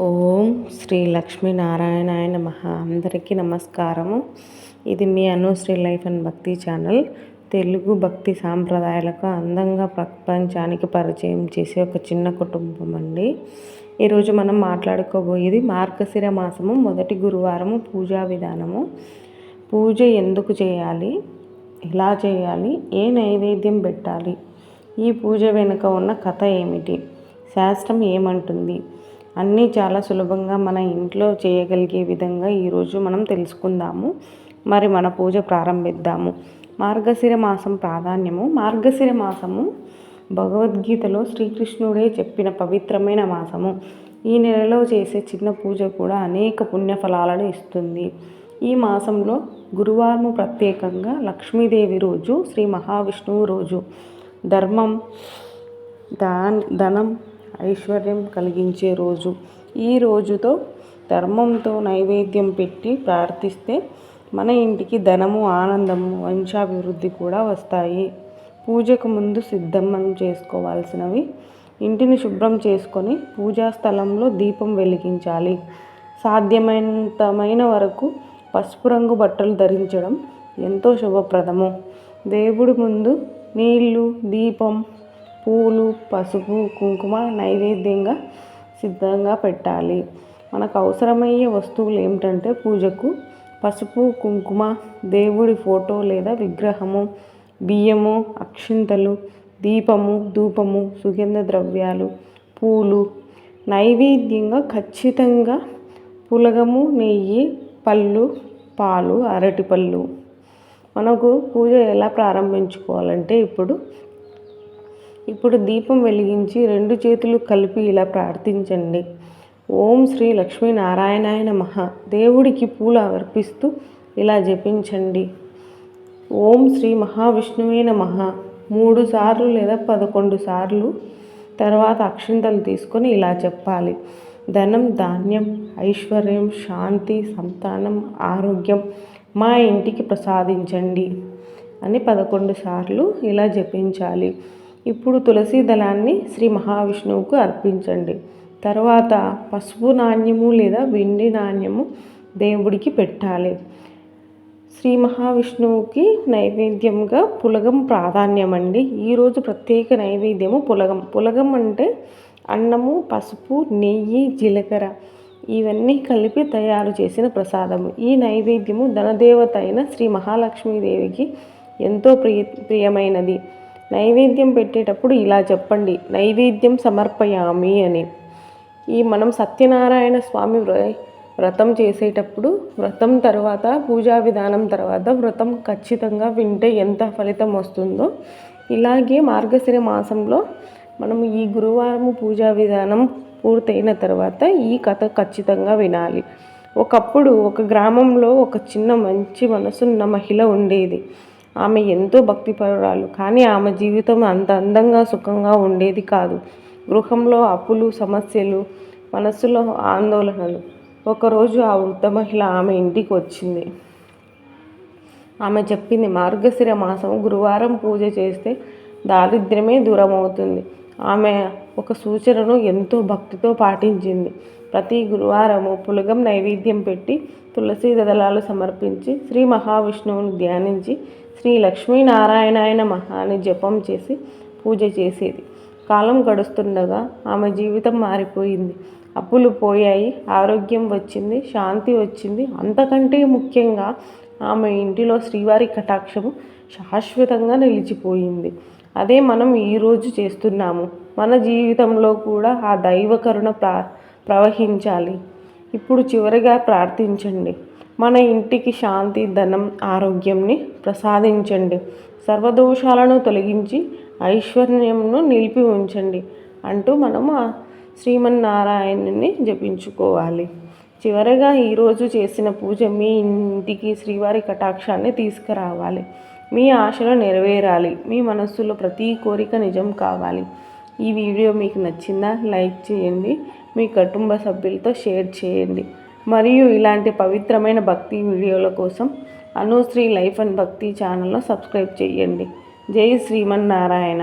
ఓం శ్రీ లక్ష్మీనారాయణాయ నమ. అందరికీ నమస్కారము. ఇది మీ Anusri life and Bhakti channel. Telugu భక్తి సాంప్రదాయాలకు అందంగా ప్రపంచానికి పరిచయం చేసే ఒక చిన్న కుటుంబం అండి. ఈరోజు మనం మాట్లాడుకోబోయేది మార్గశిర మాసము మొదటి గురువారము పూజా విధానము. పూజ ఎందుకు చేయాలి? ఎలా చేయాలి? ఏ నైవేద్యం పెట్టాలి? ఈ పూజ వెనుక ఉన్న కథ ఏమిటి? శాస్త్రం ఏమంటుంది? అన్నీ చాలా సులభంగా మన ఇంట్లో చేయగలిగే విధంగా ఈరోజు మనం తెలుసుకుందాము. మరి మన పూజ ప్రారంభిద్దాము. మార్గశిర మాసం ప్రాధాన్యము. మార్గశిర మాసము భగవద్గీతలో శ్రీకృష్ణుడే చెప్పిన పవిత్రమైన మాసము. ఈ నెలలో చేసే చిన్న పూజ కూడా అనేక పుణ్యఫలాలను ఇస్తుంది. ఈ మాసంలో గురువారం ప్రత్యేకంగా లక్ష్మీదేవి రోజు శ్రీ మహావిష్ణువు రోజు. ధర్మం దాన్ ధనం ఐశ్వర్యం కలిగించే రోజు. ఈ రోజుతో ధర్మంతో నైవేద్యం పెట్టి ప్రార్థిస్తే మన ఇంటికి ధనము ఆనందము వంశాభివృద్ధి కూడా వస్తాయి. పూజకు ముందు సిద్ధం చేసుకోవాల్సినవి. ఇంటిని శుభ్రం చేసుకొని పూజా స్థలంలో దీపం వెలిగించాలి. సాధ్యమైనంతమైన వరకు పసుపు రంగు బట్టలు ధరించడం ఎంతో శుభప్రదము. దేవుడి ముందు నీళ్ళు దీపం పూలు పసుపు కుంకుమ నైవేద్యంగా సిద్ధంగా పెట్టాలి. మనకు అవసరమయ్యే వస్తువులు ఏమిటంటే పూజకు పసుపు కుంకుమ దేవుడి ఫోటో లేదా విగ్రహము బియ్యము అక్షింతలు దీపము ధూపము సుగంధ ద్రవ్యాలు పూలు. నైవేద్యంగా ఖచ్చితంగా పులగము నెయ్యి పళ్ళు పాలు అరటిపళ్ళు. మనకు పూజ ఎలా ప్రారంభించుకోవాలంటే ఇప్పుడు ఇప్పుడు దీపం వెలిగించి రెండు చేతులు కలిపి ఇలా ప్రార్థించండి. ఓం శ్రీ లక్ష్మీనారాయణాయ నమ. దేవుడికి పూలు అర్పిస్తూ ఇలా జపించండి. ఓం శ్రీ మహావిష్ణువే నమ. మూడు సార్లు లేదా పదకొండు సార్లు తర్వాత అక్షింతలు తీసుకొని ఇలా చెప్పాలి. ధనం ధాన్యం ఐశ్వర్యం శాంతి సంతానం ఆరోగ్యం మా ఇంటికి ప్రసాదించండి అని పదకొండు సార్లు ఇలా జపించాలి. ఇప్పుడు తులసి దళాన్ని శ్రీ మహావిష్ణువుకు అర్పించండి. తర్వాత పసుపు నాణ్యము లేదా వెండి నాణ్యము దేవుడికి పెట్టాలి. శ్రీ మహావిష్ణువుకి నైవేద్యంగా పులగం ప్రాధాన్యం అండి ఈరోజు ప్రత్యేక నైవేద్యము పులగం. పులగం అంటే అన్నము పసుపు నెయ్యి జీలకర్ర ఇవన్నీ కలిపి తయారు చేసిన ప్రసాదము. ఈ నైవేద్యము ధనదేవత అయిన శ్రీ మహాలక్ష్మీదేవికి ఎంతో ప్రియ ప్రియమైనది. నైవేద్యం పెట్టేటప్పుడు ఇలా చెప్పండి నైవేద్యం సమర్పయామి అని. ఈ మనం సత్యనారాయణ స్వామి వ్రతం చేసేటప్పుడు వ్రతం తర్వాత పూజా విధానం తర్వాత వ్రతం ఖచ్చితంగా వింటే ఎంత ఫలితం వస్తుందో ఇలాగే మార్గశిర మాసంలో మనం ఈ గురువారం పూజా విధానం పూర్తయిన తర్వాత ఈ కథ ఖచ్చితంగా వినాలి. ఒకప్పుడు ఒక గ్రామంలో ఒక చిన్న మంచి మనసున్న మహిళ ఉండేది. ఆమె ఎంతో భక్తిపరురాలు. కానీ ఆమె జీవితం అంత అందంగా సుఖంగా ఉండేది కాదు. గృహంలో అప్పులు సమస్యలు మనస్సులో ఆందోళనలు. ఒకరోజు ఆ వృద్ధ మహిళ ఆమె ఇంటికి వచ్చింది. ఆమె చెప్పింది మార్గశిర మాసం గురువారం పూజ చేస్తే దారిద్ర్యమే దూరం అవుతుంది ఆమె ఒక సూచనను ఎంతో భక్తితో పాటించింది. ప్రతి గురువారము పులగం నైవేద్యం పెట్టి తులసి దళాలు సమర్పించి శ్రీ మహావిష్ణువుని ధ్యానించి శ్రీ లక్ష్మీనారాయణాయన మహాని జపం చేసి పూజ చేసేది. కాలం గడుస్తుండగా ఆమె జీవితం మారిపోయింది. అప్పులు పోయాయి ఆరోగ్యం వచ్చింది శాంతి వచ్చింది. అంతకంటే ముఖ్యంగా ఆమె ఇంటిలో శ్రీవారి కటాక్షము శాశ్వతంగా నిలిచిపోయింది. అదే మనం ఈరోజు చేస్తున్నాము. మన జీవితంలో కూడా ఆ దైవ కరుణ ప్రా ప్రవహించాలి. ఇప్పుడు చివరిగా ప్రార్థించండి. మన ఇంటికి శాంతి ధనం ఆరోగ్యంని ప్రసాదించండి. సర్వదోషాలను తొలగించి ఐశ్వర్యంను నిలిపి ఉంచండి అంటూ మనము శ్రీమన్నారాయణుని జపించుకోవాలి. చివరగా ఈరోజు చేసిన పూజ మీ ఇంటికి శ్రీవారి కటాక్షాన్ని తీసుకురావాలి. మీ ఆశలు నెరవేరాలి. మీ మనస్సులో ప్రతి కోరిక నిజం కావాలి. ఈ వీడియో మీకు నచ్చిందా? లైక్ చేయండి. మీ కుటుంబ సభ్యులతో షేర్ చేయండి. మరియు ఇలాంటి పవిత్రమైన భక్తి వీడియోల కోసం అనుశ్రీ లైఫ్ అండ్ భక్తి ఛానల్ను సబ్స్క్రైబ్ చేయండి. జై శ్రీమన్నారాయణ.